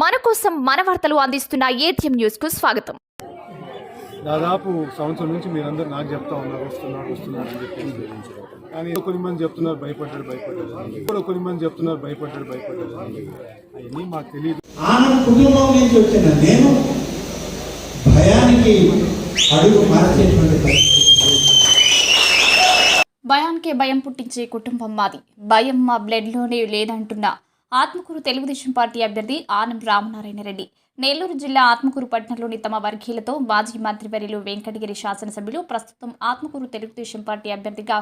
మన కోసం మన వార్తలు అందిస్తున్న ఏటీఎం న్యూస్కు స్వాగతం దాదాపు సంవత్సరం నుంచి మీరందరూ నాకు చెప్తా ఉన్నారు వస్తున్నారు వస్తున్నారు అని చెప్పేసి కానీ కొన్ని మంది చెప్తున్నారు భయపడ్డాడు భయపడ్డాడు అని. ఇప్పుడు కొన్ని మంది చెప్తున్నారు భయపడ్డాడు భయపడ్డాడు అని. అవన్నీ మాకు తెలియదు ఆనంద్ కుటుంబం నుంచి వచ్చిన నేను భయానికి అడుగు మార్చేటువంటి పరిస్థితి భయానికే భయం పుట్టించే కుటుంబం మాది. భయం మా బ్లడ్లోనే లేదంటున్న ఆత్మకూరు తెలుగుదేశం పార్టీ అభ్యర్థి ఆనం రామనారాయణ రెడ్డి. నెల్లూరు జిల్లా ఆత్మకూరు పట్టణంలోని తమ వర్గీయులతో మాజీ మంత్రివర్యులు వెంకటగిరి శాసనసభ్యులు ప్రస్తుతం ఆత్మకూరు తెలుగుదేశం పార్టీ అభ్యర్థిగా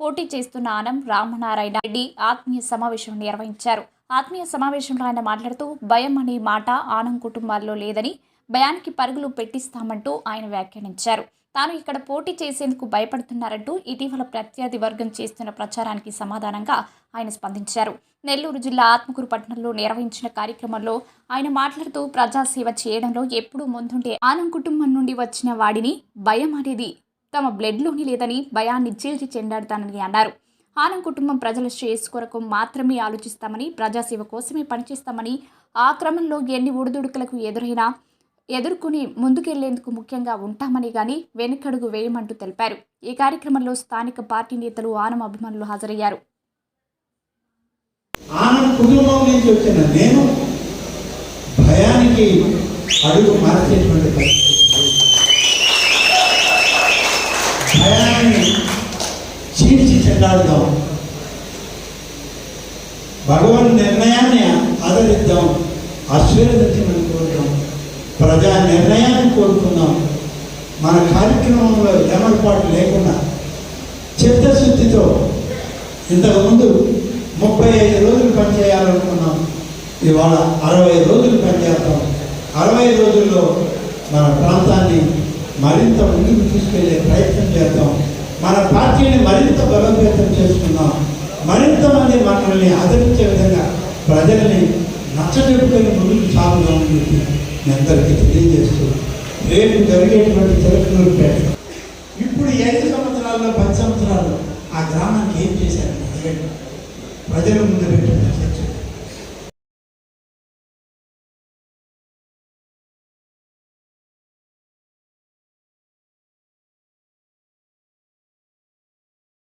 పోటీ చేస్తున్న ఆనం రామనారాయణ రెడ్డి ఆత్మీయ సమావేశం నిర్వహించారు. ఆత్మీయ సమావేశంలో ఆయన మాట్లాడుతూ భయం అనే మాట ఆనం కుటుంబాల్లో లేదని భయానికి పరుగులు పెట్టిస్తామంటూ ఆయన వ్యాఖ్యానించారు. తాను ఇక్కడ పోటీ చేసేందుకు భయపడుతున్నారంటూ ఇటీవల ప్రత్యర్థి వర్గం చేస్తున్న ప్రచారానికి సమాధానంగా ఆయన స్పందించారు. నెల్లూరు జిల్లా ఆత్మకూరు పట్టణంలో నిర్వహించిన కార్యక్రమంలో ఆయన మాట్లాడుతూ ప్రజాసేవ చేయడంలో ఎప్పుడూ ముందుంటే ఆనం కుటుంబం నుండి వచ్చిన వాడిని భయం అనేది తమ బ్లడ్లోని లేదని భయాన్ని చీల్చి చెండాడుతానని అన్నారు. ఆనం కుటుంబం ప్రజల శ్రేయస్సు కొరకు మాత్రమే ఆలోచిస్తామని ప్రజాసేవ కోసమే పనిచేస్తామని ఆ క్రమంలో ఎన్ని ఒడిదుడుకులకు ఎదురైనా ఎదుర్కొని ముందుకెళ్ళేందుకు ముఖ్యంగా ఉంటామని గాని వెనుకడుగు వేయమంటూ తెలిపారు. ఈ కార్యక్రమంలో స్థానిక పార్టీ నేతలు ఆనం అభిమానులు హాజరయ్యారు. ఆనంద్ కుటుంబం నుంచి వచ్చిన నేను భయానికి అడుగు మార్చేటువంటి భయాన్ని చీల్చి చెండాడుదాం భగవన్ నిర్ణయాన్ని ఆదరిద్దాం. ఆశీర్వదించమని కోరుదాం. ప్రజా నిర్ణయాన్ని కోరుకుందాం మన కార్యక్రమంలో ఏమర్పాటు లేకుండా చిత్తశుద్ధితో ఇంతకుముందు ముప్పై ఐదు రోజులు పనిచేయాలనుకున్నాం. ఇవాళ అరవై రోజులు పనిచేస్తాం. అరవై రోజుల్లో మన ప్రాంతాన్ని మరింత ముందుకు తీసుకెళ్ళే ప్రయత్నం చేద్దాం మన పార్టీని మరింత బలోపేతం చేసుకుందాం. మరింత మంది మనల్ని ఆదరించే విధంగా ప్రజల్ని నచ్చజెప్పుకొని ముందుకు సాగుదామని చెప్పి మీ అందరికీ తెలియజేస్తూ రేపు జరిగేటువంటి తిరుపతిపేట ఇప్పుడు ఐదు సంవత్సరాల్లో పది సంవత్సరాల్లో ఆ గ్రామానికి ఏం చేశారు? ప్రజల ముందు పెట్టిన